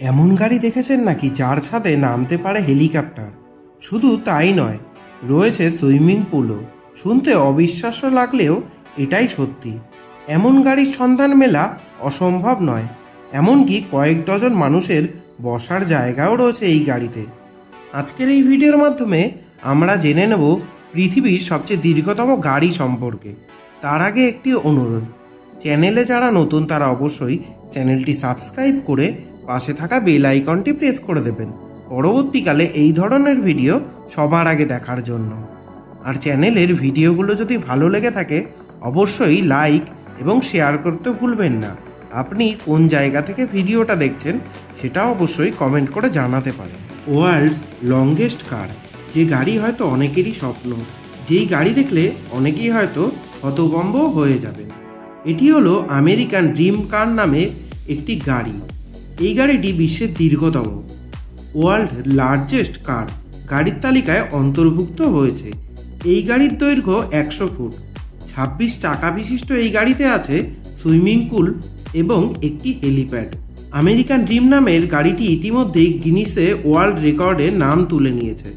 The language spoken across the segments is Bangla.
এমন গাড়ি দেখেছেন নাকি যার ছাদে নামতে পারে হেলিকপ্টার? শুধু তাই নয়, রয়েছে সুইমিং পুলও। শুনতে অবিশ্বাস্য লাগলেও এটাই সত্যি। এমন গাড়ির সন্ধান মেলা অসম্ভব নয়, এমনকি কয়েক ডজন মানুষের বসার জায়গাও রয়েছে এই গাড়িতে। আজকের এই ভিডিওর মাধ্যমে আমরা জেনে নেব পৃথিবীর সবচেয়ে দীর্ঘতম গাড়ি সম্পর্কে। তার আগে একটি অনুরোধ, চ্যানেলে যারা নতুন তারা অবশ্যই চ্যানেলটি সাবস্ক্রাইব করে পাশে থাকা বেল আইকনটি প্রেস করে দেবেন। পরবর্তীকালে এই ধরনের ভিডিও সবার আগে দেখার জন্য। আর চ্যানেলের ভিডিওগুলো যদি ভালো লেগে থাকে, অবশ্যই লাইক এবং শেয়ার করতে ভুলবেন না। আপনি কোন জায়গা থেকে ভিডিওটা দেখছেন, সেটা অবশ্যই কমেন্ট করে জানাতে পারেন। ওয়ার্ল্ড লংগেস্ট কার যে গাড়ি হয়তো অনেকেরই স্বপ্ন, যেই গাড়ি দেখলে অনেকেই হয়তো হতবম্ব হয়ে যাবেন এটি হলো আমেরিকান ড্রিম কার নামে একটি গাড়ি। এই গাড়িটি বিশ্বের দীর্ঘতম ওয়ার্ল্ড লার্জেস্ট কার গাড়ির তালিকায় অন্তর্ভুক্ত হয়েছে। এই গাড়ির দৈর্ঘ্য একশো ফুট। ছাব্বিশ চাকা বিশিষ্ট এই গাড়িতে আছে সুইমিং পুল এবং একটি হেলিপ্যাড। আমেরিকান ড্রিম নামের গাড়িটি ইতিমধ্যেই গিনিসে ওয়ার্ল্ড রেকর্ডে নাম তুলে নিয়েছে।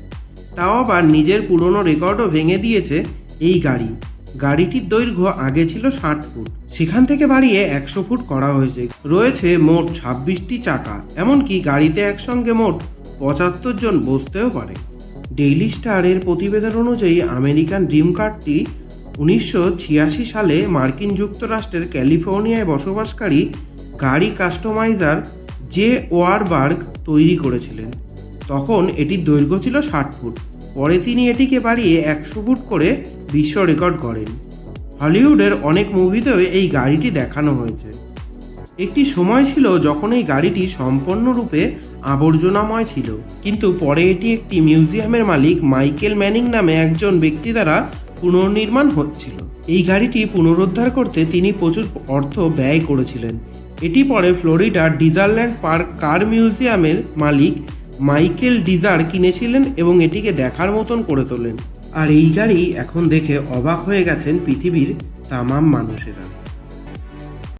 তাও আবার নিজের পুরনো রেকর্ডও ভেঙে দিয়েছে এই গাড়ি। গাড়িটির দৈর্ঘ্য আগে ছিল ষাট ফুট। সেখান থেকে বাড়িয়ে একশো ফুট করা হয়েছে। রয়েছে মোট ছাব্বিশটি চাকা, এমনকি গাড়িতে একসঙ্গে মোট পঁচাত্তর জন বসতেও পারে। ডেইলি স্টারের প্রতিবেদন অনুযায়ী আমেরিকান ড্রিম কারটি উনিশশো ছিয়াশি সালে মার্কিন যুক্তরাষ্ট্রের ক্যালিফোর্নিয়ায় বসবাসকারী গাড়ি কাস্টমাইজার জে ওয়ারবার্গ তৈরি করেছিলেন। তখন এটির দৈর্ঘ্য ছিল ষাট ফুট। পরে তিনি এটিকে বাড়িয়ে একশো ফুট করে বিশ্ব রেকর্ড করেন। হলিউডের অনেক মুভিতেও এই গাড়িটি দেখানো হয়েছে। একটি সময় ছিল যখন এই গাড়িটি সম্পূর্ণরূপে আবর্জনাময় ছিল। কিন্তু পরে এটি একটি মিউজিয়ামের মালিক মাইকেল ম্যানিং নামে একজন ব্যক্তি দ্বারা পুনর্নির্মাণ হচ্ছিল। এই গাড়িটি পুনরুদ্ধার করতে তিনি প্রচুর অর্থ ব্যয় করেছিলেন। এটি পরে ফ্লোরিডার ডিজারল্যান্ড পার্ক কার মিউজিয়ামের মালিক মাইকেল ডিজার কিনেছিলেন এবং এটিকে দেখার মতন করে তোলেন। আর এই গাড়ি এখন দেখে অবাক হয়ে গেছেন পৃথিবীর তামাম মানুষেরা।